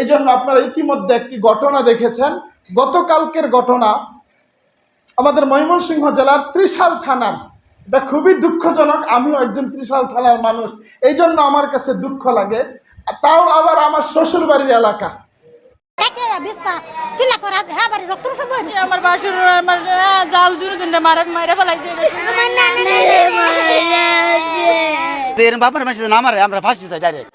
এই জন্য আপনারা ইতিমধ্যে একটি ঘটনা দেখেছেন। গতকালকের ঘটনা আমাদের ময়মনসিংহ জেলার ত্রিশাল থানার। এটা খুবই দুঃখজনক আমিও একজন ত্রিশাল থানার মানুষ। এই জন্য আমার কাছে দুঃখ লাগে। আর তাও আবার আমার শ্বশুর বাড়ির এলাকা হ্যাঁ বাড়ি রক্ত রূপে বই রইছে। আমার বাসুর আমার জাল দূরে জন্য মারা মারা ফেলাইছে। তো বাবার মেসেজ না মারে আমরা ফাঁসি চাই ডাইরেক্ট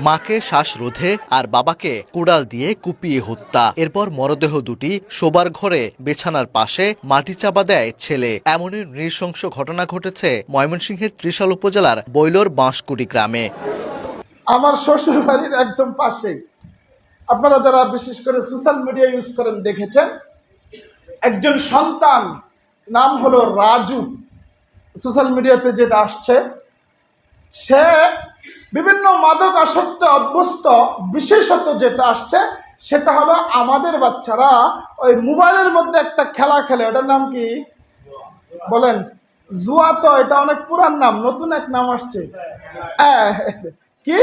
মাকে শ্বাসরোধে আর বাবাকে কুড়াল দিয়ে কুপিয়ে হত্যা। এরপর মরদেহ দুটি শোবার ঘরে বিছানার পাশে মাটি চাপা দেয় ছেলে। এমনই নৃশংস ঘটনা ঘটেছে ময়মনসিংহের ত্রিশাল উপজেলার বৈলোর বাঁশকুড়ি গ্রামে। আমার শ্বশুর বাড়ির একদম পাশেই। আপনারা যারা বিশেষ করে সোশ্যাল মিডিয়া ইউজ করেন, দেখেছেন? একজন সন্তান, নাম হলো রাজু। সোশ্যাল মিডিয়াতে যেটা আসছে সে বিভিন্ন মাদক আসক্ত অভ্যস্ত বিশেষত যেটা আসছে সেটা হলো আমাদের বাচ্চারা ওই মোবাইলের মধ্যে একটা খেলা খেলে। ওটার নাম কি? বলেন। জুয়া তো এটা অনেক পুরান নাম নতুন এক নাম আসছে। হ্যাঁ, কি?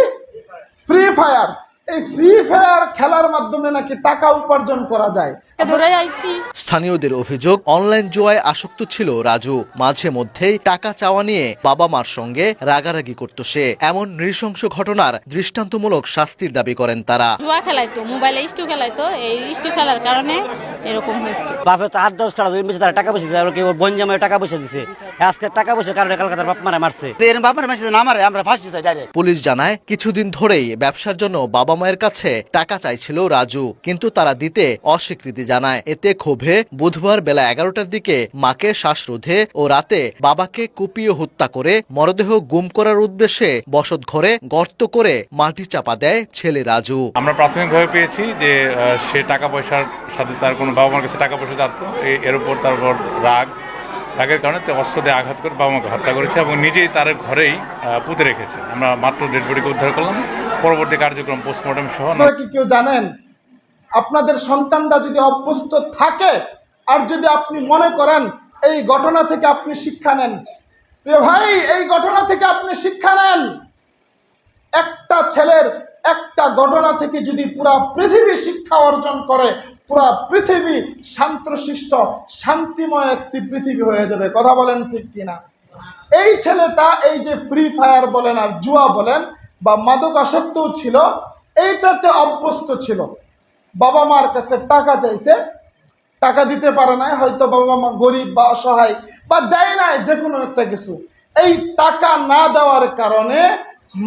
ফ্রি ফায়ার এই ফ্রি ফায়ার খেলার মাধ্যমে নাকি টাকা উপার্জন করা যায়। ধরে আইছি। স্থানীয়দের অভিযোগ অনলাইন জুয়ায় আসক্ত ছিল রাজু। মাঝে মধ্যেই টাকা চাওয়া নিয়ে বাবা মার সঙ্গে রাগারাগি করত সে। এমন নৃশংস ঘটনার দৃষ্টান্তমূলক শাস্তির দাবি করেন তারা। জুয়া খেলাইতো মোবাইলে ইস্টু খেলাইতো। এই ইস্টু খেলার কারণে এরকম হয়েছে। বাপে তো আট দশ টাকা দুই বেশি তারা টাকা পয়সা আর কেউ টাকা পয়সা দিছে। আজকে টাকা পয়সার কারণে কালকাতার বাপ মারা মারছে। মেসেজ না মারে আমরা ফাঁসি চাই ডাইরেক্ট পুলিশ জানায় কিছুদিন ধরেই ব্যবসার জন্য বাবা মায়ের কাছে টাকা চাইছিল রাজু। কিন্তু তারা দিতে অস্বীকৃতি জানায় এতে ক্ষোভে বুধবার বেলা এগারোটার দিকে মাকে শ্বাসরোধে ও রাতে বাবাকে কুপিয়ে হত্যা করে মরদেহ গুম করার উদ্দেশ্যে বসত ঘরে গর্ত করে মাটি চাপা দেয় ছেলে রাজু। আমরা প্রাথমিকভাবে পেয়েছি যে সে টাকা পয়সার সাথে তার কোনো বাবা মার কাছে টাকা পয়সা চাচ্ত এর উপর তার উপর রাগ। রাগের কারণে তে অস্ত্র দিয়ে আঘাত করে বাবা মাকে হত্যা করেছে এবং নিজেই তার ঘরেই আহ, পুঁতে রেখেছে। আমরা মাত্র ডেড বডিকে উদ্ধার করলাম। পরবর্তী কার্যক্রম পোস্টমর্টম সহ আপনারা কি কেউ জানেন আপনাদের সন্তানরা যদি অভ্যস্ত থাকে, আর যদি আপনি মনে করেন এই ঘটনা থেকে আপনি শিক্ষা নেন, প্রিয় ভাই, এই ঘটনা থেকে আপনি শিক্ষা নেন। একটা ছেলের একটা ঘটনা থেকে যদি পুরা পৃথিবী শিক্ষা অর্জন করে, পুরা পৃথিবী শান্তশিষ্ট, শান্তিময় একটি পৃথিবী হয়ে যাবে। কথা বলেন ঠিক কিনা? এই ছেলেটা এই যে ফ্রি ফায়ার বলেন আর জুয়া বলেন, বা মাদক আসক্তও ছিল, এইটাতে অভ্যস্ত ছিল। বাবা মার কাছে টাকা চাইছে, টাকা দিতে পারে নাই, হয়তো বাবা মা গরিব বা অসহায় বা দেয় নাই যে কোনো একটা কিছু। এই টাকা না দেওয়ার কারণে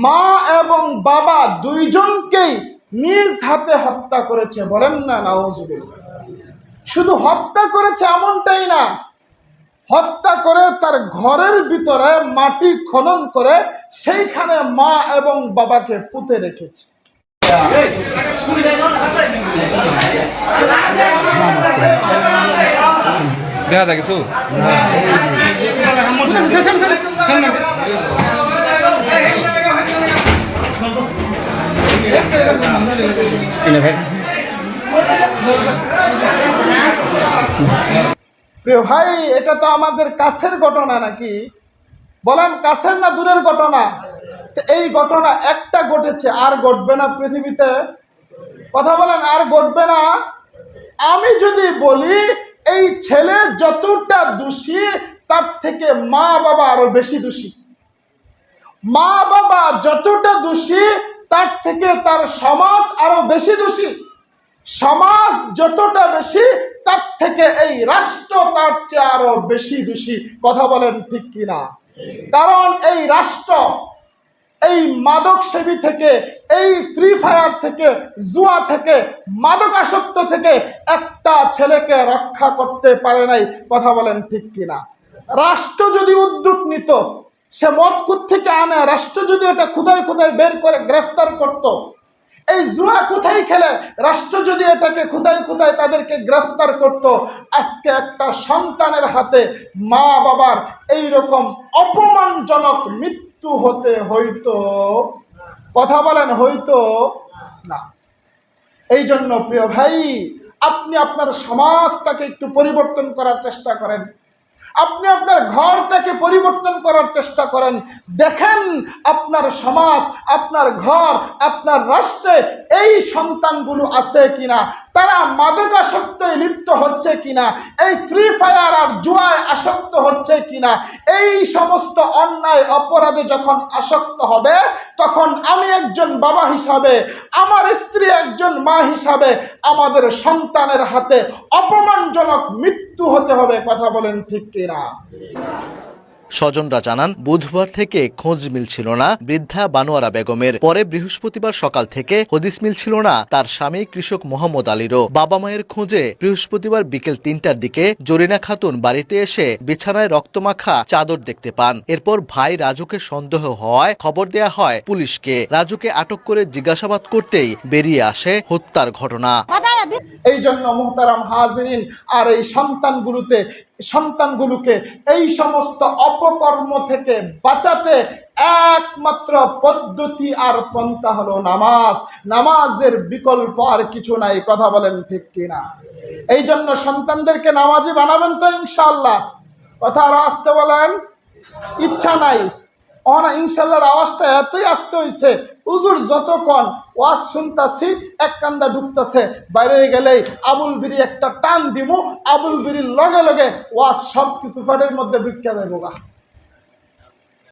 মা এবং বাবা দুইজনকেই নিজ হাতে হত্যা করেছে। বলেন না নাউজুবিল্লাহ শুধু হত্যা করেছে এমনটাই না, হত্যা করে তার ঘরের ভিতরে মাটি খনন করে সেইখানে মা এবং বাবাকে পুঁতে রেখেছে। দেখা ভাই, এটা তো আমাদের কাছের ঘটনা নাকি? বলেন, কাছের না দূরের ঘটনা? এই ঘটনা একটা ঘটেছে, আর ঘটবে না পৃথিবীতে। কথা বলেন, আর ঘটবে না। আমি যদি বলি, এই ছেলে যতটা দোষী, তার থেকে মা বাবা আরও বেশি দোষী। মা বাবা যতটা দোষী, তার থেকে তার সমাজ আরও বেশি দোষী। সমাজ যতটা বেশি, তার থেকে এই রাষ্ট্র তার চেয়ে আরও বেশি দোষী। কথা বলেন ঠিক কিনা? কারণ এই রাষ্ট্র এই মাদক সেবী থেকে, এই ফ্রি ফায়ার থেকে, জুয়া থেকে মাদক আসক্ত থেকে একটা ছেলেকে রক্ষা করতে পারে নাই, কথা বলেন ঠিক কিনা রাষ্ট্র যদি উদ্যোগ নিত, সে মদ থেকে আনে রাষ্ট্র যদি এটা খুদাই খুদাই বের করে গ্রেফতার করত। এই জুয়া কোথায় খেলে রাষ্ট্র যদি এটাকে খুদাই খুদাই তাদেরকে গ্রেফতার করত, আজকে একটা সন্তানের হাতে মা বাবার এই রকম অপমানজনক মৃত্যু হতে হইতো। কথা বলেন, হইতো না। এই জন্য প্রিয় ভাই, আপনি আপনার সমাজটাকে একটু পরিবর্তন করার চেষ্টা করেন। আপনি আপনার ঘরটাকে পরিবর্তন করার চেষ্টা করেন। দেখেন আপনার সমাজ, আপনার ঘর, আপনার রাষ্ট্রে এই সন্তানগুলো আছে কিনা, তারা মাদকাসক্তে লিপ্ত হচ্ছে কিনা, এই ফ্রি ফায়ার আর জুয়ায় আসক্ত হচ্ছে কিনা, এই সমস্ত অন্যায় অপরাধে যখন আসক্ত হবে, তখন আমি একজন বাবা হিসাবে, আমার স্ত্রী একজন মা হিসাবে আমাদের সন্তানের হাতে অপমানজনক মৃত্যু হতে হবে, কথা বলেন ঠিক কিনা? স্বজনরা জানান, বুধবার থেকে খোঁজ মিলছিল না বৃদ্ধা বানোয়ারা বেগমের। পরে বৃহস্পতিবার সকাল থেকে হদিস মিলছিল না তার স্বামী কৃষক মোহাম্মদ আলীরও। বাবা মায়ের খোঁজে বৃহস্পতিবার বিকেল তিনটার দিকে জরিনা খাতুন বাড়িতে এসে বিছানায় রক্তমাখা চাদর দেখতে পান। এরপর ভাই রাজুকে সন্দেহ হওয়ায় খবর দেয়া হয় পুলিশকে। রাজুকে আটক করে জিজ্ঞাসাবাদ করতেই বেরিয়ে আসে হত্যার ঘটনা। এই জন্য মোহতারাম হাজরিন আর এই সন্তানগুলোতে সন্তানগুলোকে এই সমস্ত অপকর্ম থেকে বাঁচাতে একমাত্র পদ্ধতি আর পন্থা হলো নামাজ। নামাজের বিকল্প আর কিছু নাই, কথা বলেন ঠিক কিনা? এই জন্য সন্তানদেরকে নামাজি বানাবেন তো ইনশাল্লাহ কথা আর আসতে বলেন? ইচ্ছা নাই। অনা ইনশাল্লাহর আওয়াজটা এতই আসতে হইছে উজুর যতক্ষণ ওয়াজ শুনতাছি, এক কান্দা ঢুকতাছে। বাইরে গেলেই আবুল বিড়ি একটা টান দিব আবুল বিড়ির লগে লগে ওয়াজ সব কিছু ফাটের মধ্যে ঢুকিয়া দেবো গা